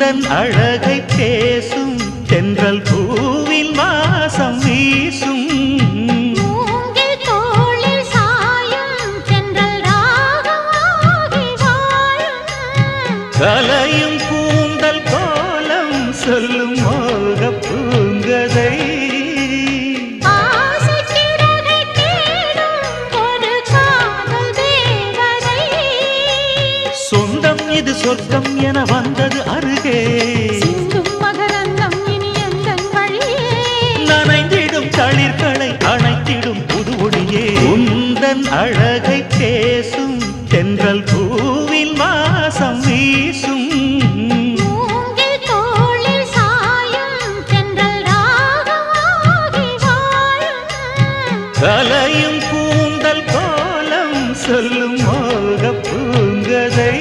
உந்தன் அழகை பேசும் தென்றல் பூ சொர்க்கம் என வந்தது அருகே மகரந்தம் இனி வழியே. நனைந்திடும் தளிர்களை அணைத்திடும் புது ஒளியே உந்தன் அழகை பேசும் தென்றல் பூவின் வாசம் வீசும். கலையும் கூந்தல் கோலம் சொல்லும் மோக பூங்கதை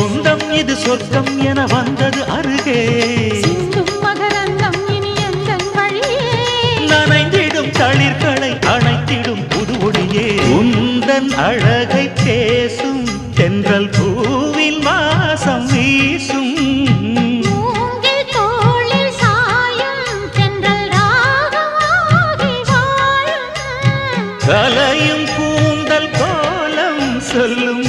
சொந்தம் இது சொர்க்கம் என வந்தது அருகே மகரந்தம் இனி எந்தன் வழியே. நனைந்திடும் தளிர்களை அணைத்திடும் புது ஒளியே உந்தன் அழகை பேசும் தென்றல் பூவின் வாசம் வீசும். கலையும் கூந்தல் கோலம் சொல்லும்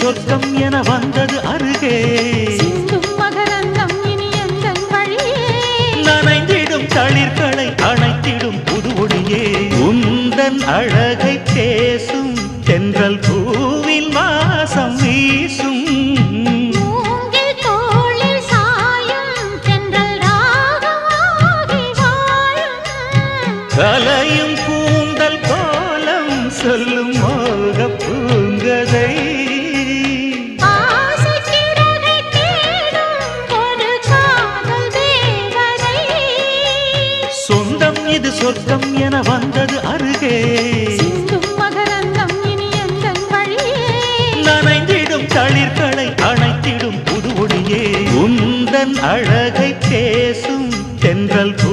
சொர்க்கம் என வந்தது அருகே மகரந்தம் இனி வழியே. நனைந்திடும் தளிர்களை அணைத்திடும் புது ஒளியே உந்தன் அழகை பேசும் தென்றல் பூவின் வாசம் வீசும். கலையும் கூந்தல் கோலம் சொல்லும் மோக பூங்கதை சொந்தம் இது சொர்க்கம் என வந்தது அருகே மகரந்தம் இனி எந்தன் வழியே. நனைந்திடும் தளிர்களை அணைத்திடும் புது ஒளியே உந்தன் அழகை பேசும் தென்றல் பூ